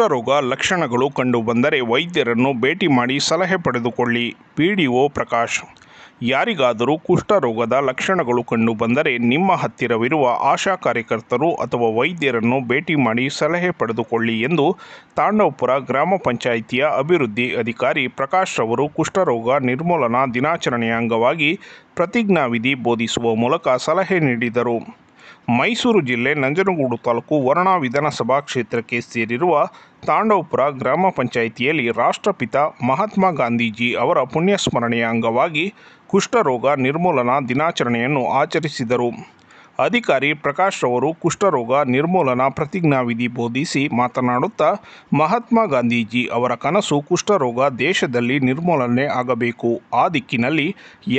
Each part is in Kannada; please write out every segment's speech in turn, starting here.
ಕುಷ್ಠರೋಗ ಲಕ್ಷಣಗಳು ಕಂಡುಬಂದರೆ ವೈದ್ಯರನ್ನು ಭೇಟಿ ಮಾಡಿ ಸಲಹೆ ಪಡೆದುಕೊಳ್ಳಿ. ಪಿಡಿಒ ಪ್ರಕಾಶ್. ಯಾರಿಗಾದರೂ ಕುಷ್ಠರೋಗದ ಲಕ್ಷಣಗಳು ಕಂಡುಬಂದರೆ ನಿಮ್ಮ ಹತ್ತಿರವಿರುವ ಆಶಾ ಕಾರ್ಯಕರ್ತರು ಅಥವಾ ವೈದ್ಯರನ್ನು ಭೇಟಿ ಮಾಡಿ ಸಲಹೆ ಪಡೆದುಕೊಳ್ಳಿ ಎಂದು ತಾಂಡವಪುರ ಗ್ರಾಮ ಪಂಚಾಯಿತಿಯ ಅಭಿವೃದ್ಧಿ ಅಧಿಕಾರಿ ಪ್ರಕಾಶ್ ಅವರು ಕುಷ್ಠರೋಗ ನಿರ್ಮೂಲನಾ ದಿನಾಚರಣೆಯ ಅಂಗವಾಗಿ ಪ್ರತಿಜ್ಞಾವಿಧಿ ಬೋಧಿಸುವ ಮೂಲಕ ಸಲಹೆ ನೀಡಿದರು. ಮೈಸೂರು ಜಿಲ್ಲೆ ನಂಜನಗೂಡು ತಾಲೂಕು ವರುಣಾ ವಿಧಾನಸಭಾ ಕ್ಷೇತ್ರಕ್ಕೆ ಸೇರಿರುವ ತಾಂಡವಪುರ ಗ್ರಾಮ ಪಂಚಾಯಿತಿಯಲ್ಲಿ ರಾಷ್ಟ್ರಪಿತ ಮಹಾತ್ಮ ಗಾಂಧೀಜಿ ಅವರ ಪುಣ್ಯಸ್ಮರಣೆಯ ಅಂಗವಾಗಿ ಕುಷ್ಠರೋಗ ನಿರ್ಮೂಲನಾ ದಿನಾಚರಣೆಯನ್ನು ಆಚರಿಸಿದರು. ಅಧಿಕಾರಿ ಪ್ರಕಾಶ್ ಅವರು ಕುಷ್ಠರೋಗ ನಿರ್ಮೂಲನಾ ಪ್ರತಿಜ್ಞಾವಿಧಿ ಬೋಧಿಸಿ ಮಾತನಾಡುತ್ತಾ, ಮಹಾತ್ಮ ಗಾಂಧೀಜಿ ಅವರ ಕನಸು ಕುಷ್ಠರೋಗ ದೇಶದಲ್ಲಿ ನಿರ್ಮೂಲನೆ ಆಗಬೇಕು. ಆ ದಿಕ್ಕಿನಲ್ಲಿ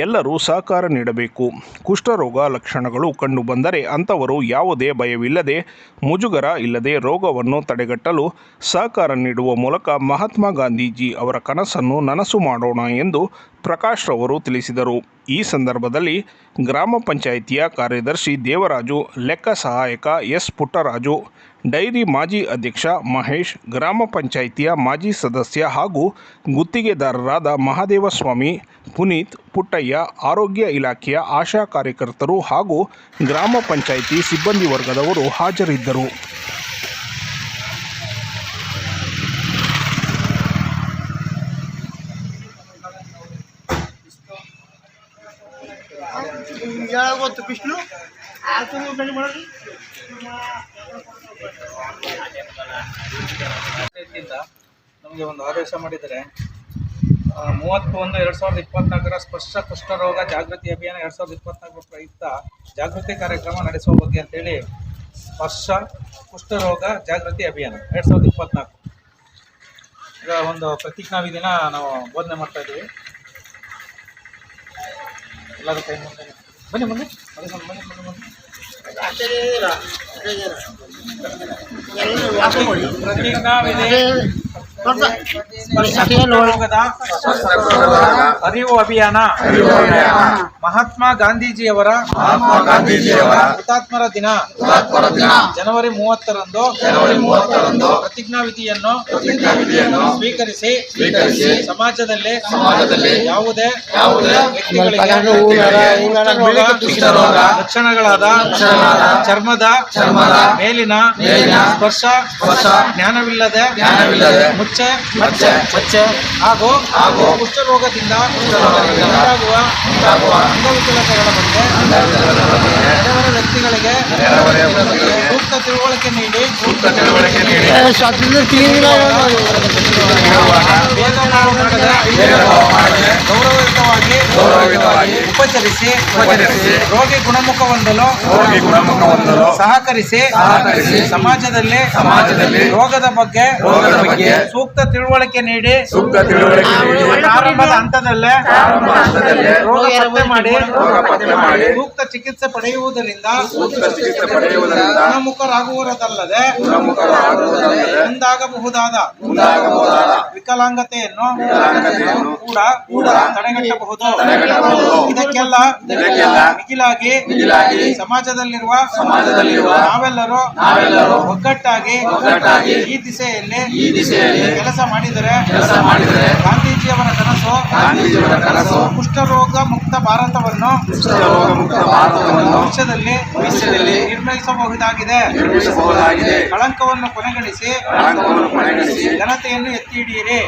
ಎಲ್ಲರೂ ಸಹಕಾರ ನೀಡಬೇಕು. ಕುಷ್ಠರೋಗ ಲಕ್ಷಣಗಳು ಕಂಡುಬಂದರೆ ಅಂಥವರು ಯಾವುದೇ ಭಯವಿಲ್ಲದೆ, ಮುಜುಗರ ಇಲ್ಲದೆ ರೋಗವನ್ನು ತಡೆಗಟ್ಟಲು ಸಹಕಾರ ನೀಡುವ ಮೂಲಕ ಮಹಾತ್ಮ ಗಾಂಧೀಜಿ ಅವರ ಕನಸನ್ನು ನನಸು ಮಾಡೋಣ ಎಂದು ಪ್ರಕಾಶ್ ರವರು ತಿಳಿಸಿದರು. ಈ ಸಂದರ್ಭದಲ್ಲಿ ಗ್ರಾಮ ಪಂಚಾಯಿತಿಯ ಕಾರ್ಯದರ್ಶಿ ದೇವರಾಜು, ಲೆಕ್ಕ ಸಹಾಯಕ ಎಸ್. ಪುಟ್ಟರಾಜು, ಡೈರಿ ಮಾಜಿ ಅಧ್ಯಕ್ಷ ಮಹೇಶ್, ಗ್ರಾಮ ಪಂಚಾಯಿತಿಯ ಮಾಜಿ ಸದಸ್ಯ ಹಾಗೂ ಗುತ್ತಿಗೆದಾರರಾದ ಮಹಾದೇವಸ್ವಾಮಿ, ಪುನೀತ್, ಪುಟ್ಟಯ್ಯ, ಆರೋಗ್ಯ ಇಲಾಖೆಯ ಆಶಾ ಕಾರ್ಯಕರ್ತರು ಹಾಗೂ ಗ್ರಾಮ ಪಂಚಾಯಿತಿ ಸಿಬ್ಬಂದಿ ವರ್ಗದವರು ಹಾಜರಿದ್ದರು. ಪಂಚಾಯತಿಯಿಂದ ನಮಗೆ ಒಂದು ಆದೇಶ ಮಾಡಿದರೆ ಮೂವತ್ತು ಒಂದು ಎರಡು ಸಾವಿರದ ಇಪ್ಪತ್ನಾಲ್ಕರ ಸ್ಪರ್ಶ ಕುಷ್ಠರೋಗ ಜಾಗೃತಿ ಅಭಿಯಾನ ಎರಡು ಸಾವಿರದ ಇಪ್ಪತ್ನಾಲ್ಕರ ಪ್ರಯುಕ್ತ ಜಾಗೃತಿ ಕಾರ್ಯಕ್ರಮ ನಡೆಸುವ ಬಗ್ಗೆ ಅಂತೇಳಿ ಸ್ಪರ್ಶ ಕುಷ್ಠರೋಗ ಜಾಗೃತಿ ಅಭಿಯಾನ ಎರಡು ಸಾವಿರದ ಇಪ್ಪತ್ನಾಲ್ಕು. ಈಗ ಒಂದು ಪ್ರತಿಜ್ಞಾವಿಧಿನ ನಾವು ಬೋಧನೆ ಮಾಡ್ತಾ ಇದ್ದೀವಿ. ಎಲ್ಲರ ಕೈ ಮುಂದೆ ಬನ್ನಿ ಬನ್ನಿ. ಬನ್ನಿ ಬನ್ನಿ ಬನ್ನಿ ಬನ್ನಿ ಕುಷ್ಠರೋಗದ ಅರಿವು ಅಭಿಯಾನ. ಮಹಾತ್ಮ ಗಾಂಧೀಜಿಯವರ ಹುತಾತ್ಮರ ದಿನ. ಜನವರಿ ಮೂವತ್ತರಂದು ಪ್ರತಿಜ್ಞಾವಿಧಿಯನ್ನು ಸ್ವೀಕರಿಸಿ ಸಮಾಜದಲ್ಲಿ ಯಾವುದೇ ಲಕ್ಷಣಗಳಾದ ಚರ್ಮದ ಮೇಲಿನ ಸ್ಪರ್ಶ ಜ್ಞಾನವಿಲ್ಲದೆ ಮುಚ್ಚೆ ಮಚ್ಚೆ ಹಾಗೂ ಕುಷ್ಠರೋಗದಿಂದ ಉಂಟಾಗುವ ಅಂಗವಿಕಲತೆಗಳ ಬಗ್ಗೆ ನೆರೆಹೊರೆ ವ್ಯಕ್ತಿಗಳಿಗೆ ಸೂಕ್ತ ತಿಳುವಳಿಕೆ ನೀಡಿ ಭೇದಭಾವ ಮಾಡದೆ ಗೌರವಯುತವಾಗಿ ಉಪಚರಿಸಿ ರೋಗಿ ಗುಣಮುಖ ಹೊಂದಲು ಸಹಕರಿಸಿ ಸಮಾಜದಲ್ಲಿ ಸಮಾಜದಲ್ಲಿ ರೋಗದ ಬಗ್ಗೆ ರೋಗದ ಬಗ್ಗೆ ಸೂಕ್ತ ತಿಳುವಳಿಕೆ ನೀಡಿ. ಸೂಕ್ತ ತಿಳುವಳಿಕೆ ಆರಂಭದ ಹಂತದಲ್ಲೇ ರೋಗ ಪತ್ತೆ ಮಾಡಿ ಸೂಕ್ತ ಚಿಕಿತ್ಸೆ ಪಡೆಯುವುದರಿಂದ ಗುಣಮುಖರಾಗುವುದಲ್ಲದೆ ಮುಂದಾಗಬಹುದಾದ ವಿಕಲಾಂಗತೆಯನ್ನು ಕೂಡ ಕೂಡ ತಡೆಗಟ್ಟಬಹುದು. ಇದಕ್ಕೆಲ್ಲ ಮಿಗಿಲಾಗಿ ಸಮಾಜದಲ್ಲಿರುವ ಸಮಾಜದಲ್ಲಿರುವ ನಾವೆಲ್ಲರೂ ನಾವೆಲ್ಲರೂ ಒಗ್ಗಟ್ಟಾಗಿ ಒಗ್ಗಟ್ಟಾಗಿ ಈ ದಿಸೆಯಲ್ಲಿ ಈ ದಿಸೆಯಲ್ಲಿ ಕೆಲಸ ಮಾಡಿದರೆ ಕೆಲಸ ಮಾಡಿದರೆ ಗಾಂಧೀಜಿಯವರ ಕನಸು ಗಾಂಧೀಜಿಯವರ ಕನಸು ಕುಷ್ಠರೋಗ ಮುಕ್ತ ಭಾರತವನ್ನು ಕುಷ್ಠರೋಗ ಮುಕ್ತ ಭಾರತವನ್ನು ಭವಿಷ್ಯದಲ್ಲಿ ಭವಿಷ್ಯದಲ್ಲಿ ನಿರ್ಮಿಸಬಹುದಾಗಿದೆ. ನಿರ್ಮಿಸಬಹುದಾಗಿದೆ. ಕಳಂಕವನ್ನು ಕೊನೆಗಳಿಸಿ ಕಳಂಕವನ್ನು ಕೊನೆಗಳಿಸಿ ಜನತೆಯನ್ನು ಎತ್ತಿ ಹಿಡಿಯಿರಿ